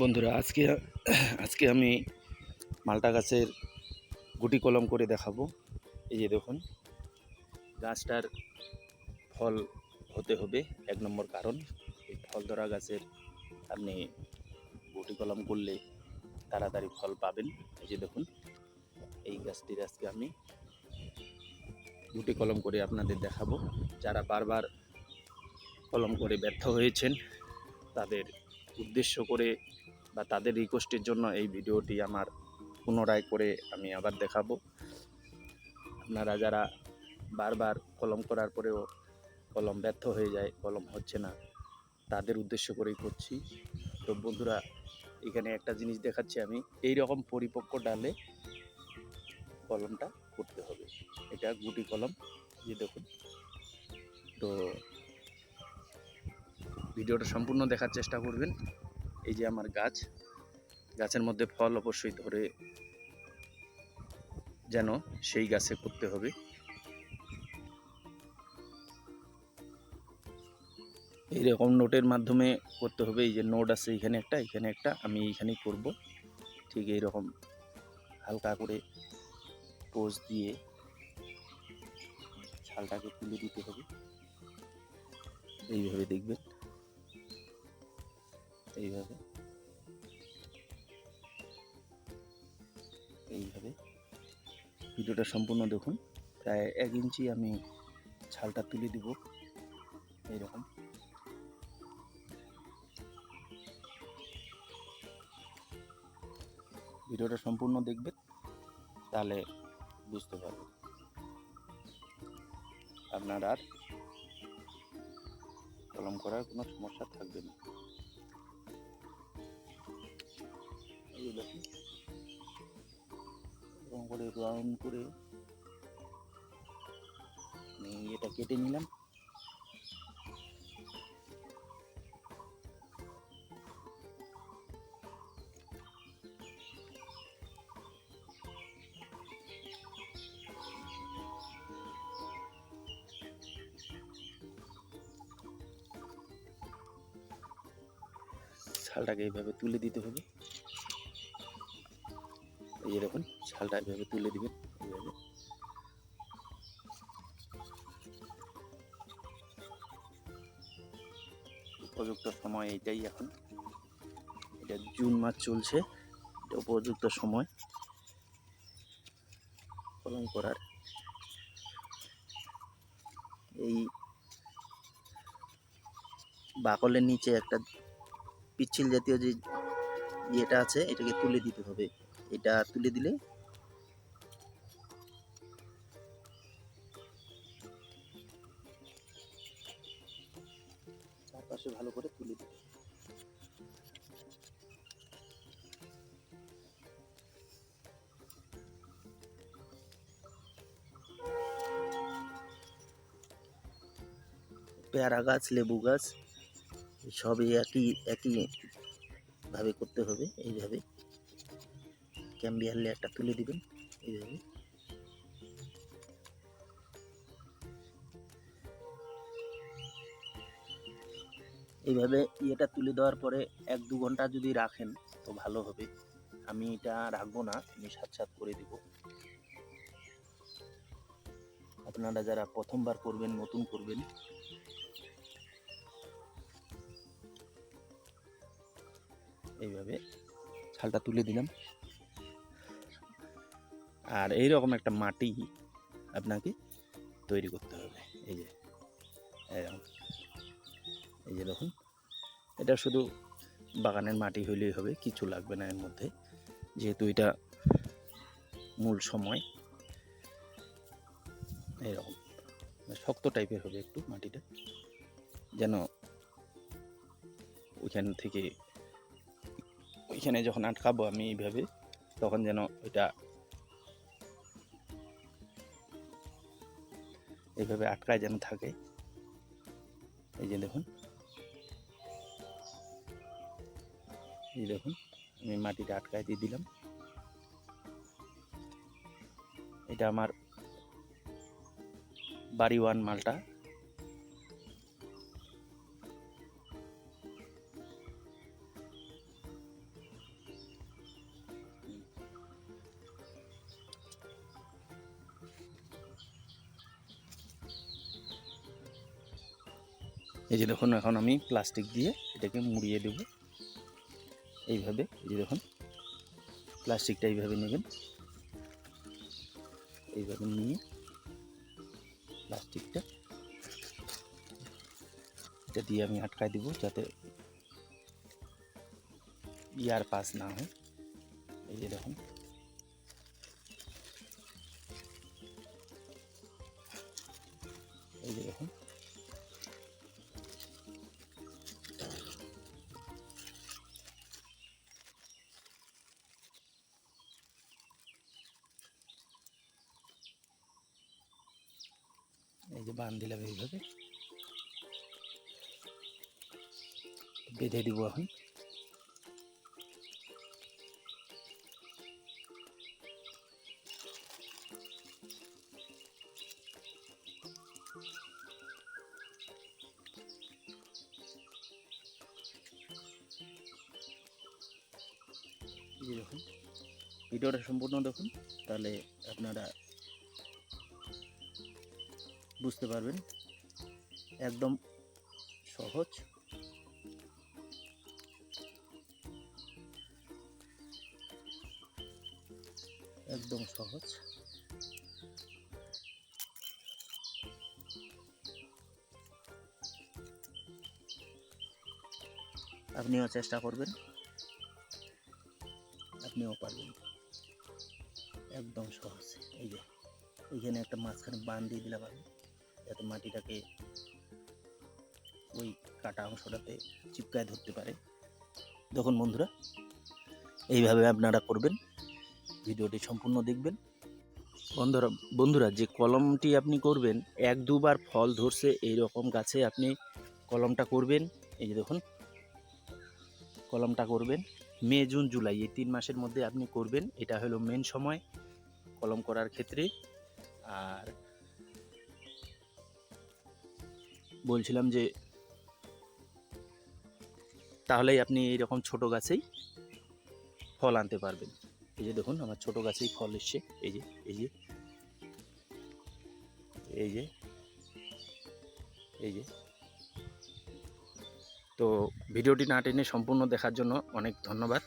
বন্ধুরা, আজকে আজকে আমি মালটা গাছের গুটি কলম করে দেখাবো। এই যে দেখুন, গাছটার ফল হতে হবে, এক নম্বর কারণ, এই ফল ধরা গাছের আপনি গুটি কলম করলে তাড়াতাড়ি ফল পাবেন। এই যে দেখুন, এই গাছটির আজকে আমি গুটি কলম করে আপনাদের দেখাবো। যারা বারবার কলম করে ব্যর্থ হয়েছেন, তাদের উদ্দেশ্য করে বা তাদের রিকোয়েস্টের জন্য এই ভিডিওটি আমার পুনরায় করে আমি আবার দেখাবো। আপনারা যারা বারবার কলম করার পরেও কলম ব্যর্থ হয়ে যায়, কলম হচ্ছে না, তাদের উদ্দেশ্য করেই করছি। তো বন্ধুরা, এখানে একটা জিনিস দেখাচ্ছি আমি। এই রকম পরিপক্ক ডালে কলমটা করতে হবে। এটা গুটি কলম যে দেখুন। তো ভিডিওটা সম্পূর্ণ দেখার চেষ্টা করবেন। এই যে আমার গাছ, গাছের মধ্যে ফল অবশ্যই ধরে যেন সেই গাছে করতে হবে। এইরকম নোটের মাধ্যমে করতে হবে। এই যে নোট আছে এখানে একটা এখানে একটা, আমি এইখানেই করব। ঠিক এইরকম হালকা করে পোজ দিয়ে ছালটাকে তুলে দিতে হবে। এইভাবে দেখবেন। এইভাবে। এইভাবে। ভিডিওটা সম্পূর্ণ দেখুন। প্রায় এক ইঞ্চি আমি ছালটা তুলে দিব। এইরকম। ভিডিওটা সম্পূর্ণ দেখবেন, তাহলে বুঝতে পারবেন। আপনার আর কলম করার কোনো সমস্যা থাকবে না। যে এরকম করে রাউন্ড করে এটা কেটে নিলাম। ছালটাকে এইভাবে তুলে দিতে হবে। এই যে দেখুন ছালটা এইভাবে তুলে দিবেন, এইভাবে। উপযুক্ত সময় এইটাই এখন। এটা জুন মাস চলছে, এটা উপযুক্ত সময়। কলম করার। এই বাকলের নিচে একটা পিচ্ছিল জাতীয় যে ইয়েটা আছে, এটাকে তুলে দিতে হবে। এটা তুলে দিলে। চারপাশে ভালো করে তুলে দিলে। পেয়ারা গাছ, লেবু গাছ, সবই একই একই ভাবে করতে হবে, এইভাবে। ক্যাম্বিয়ার লেয়ারটা তুলে দিবেন। এইভাবে এইভাবে ইয়েটা তুলে দেওয়ার পরে এক দু ঘণ্টা যদি রাখেন তো ভালো হবে। আমি এটা রাখব না, আমি সাত সাত করে দিব। আপনারা যারা প্রথমবার করবেন, নতুন করবেন, এইভাবে ছালটা তুলে দিলাম। আর এই রকম একটা মাটি আপনাকে তৈরি করতে হবে। এই যে, এরকম। এই যে দেখুন, এটা শুধু বাগানের মাটি হইলেই হবে, কিছু লাগবে না এর মধ্যে। যেহেতু এটা মূল সময়, এরকম। শক্ত টাইপের হবে একটু মাটিটা, যেন ওইখান থেকে, ওইখানে যখন আটকাবো আমি এইভাবে, তখন যেন ওইটা এইভাবে আটকায় যেন থাকে। এই যে দেখুন। এই দেখুন, আমি মাটিটা আটকায় দিয়ে দিলাম। এটা আমার বাড়ি ওয়ান মালটা। এই যে দেখুন, এখন আমি প্লাস্টিক দিয়ে এটাকে মুড়িয়ে দেব। এইভাবে, এই যে দেখুন প্লাস্টিকটা এইভাবে নেবেন। এইভাবে নিয়ে প্লাস্টিকটা এটা দিয়ে আমি আটকায় দিব যাতে ইয়ার পাস না হয়। এই যে দেখুন। এই যে দেখুন। যে বান দিলাম এইভাবে। বেঁধে দিব এখন। ভিডিওটা সম্পূর্ণ দেখুন তাহলে আপনারা বুঝতে পারবেন। একদম সহজ। একদম সহজ। আপনিও চেষ্টা করবেন। আপনিও পারবেন। একদম সহজ। এই যে এইখানে একটা মাঝখানে বান দিয়ে দিলাম আমি। যাতে মাটিটাকে ওই কাটা অংশটাতে চিপকায় ধরতে পারে। দেখুন বন্ধুরা, এইভাবে আপনারা করবেন, ভিডিওটি সম্পূর্ণ দেখবেন। বন্ধুরা বন্ধুরা, যে কলমটি আপনি করবেন, এক দুবার ফল ধরছে এই রকম গাছে আপনি কলমটা করবেন। এই যে দেখুন, কলমটা করবেন। মে, জুন, জুলাই, এই তিন মাসের মধ্যে আপনি করবেন। এটা হলো মেন সময় কলম করার ক্ষেত্রে। আর বলছিলাম যে তাহলেই আপনি এইরকম ছোট গাছেই ফল আনতে পারবেন। এই যে দেখুন, আমার ছোট গাছেই ফল এসছে। এই যে এই যে এই যে এই যে। তো ভিডিওটি না টেনে সম্পূর্ণ দেখার জন্য অনেক ধন্যবাদ।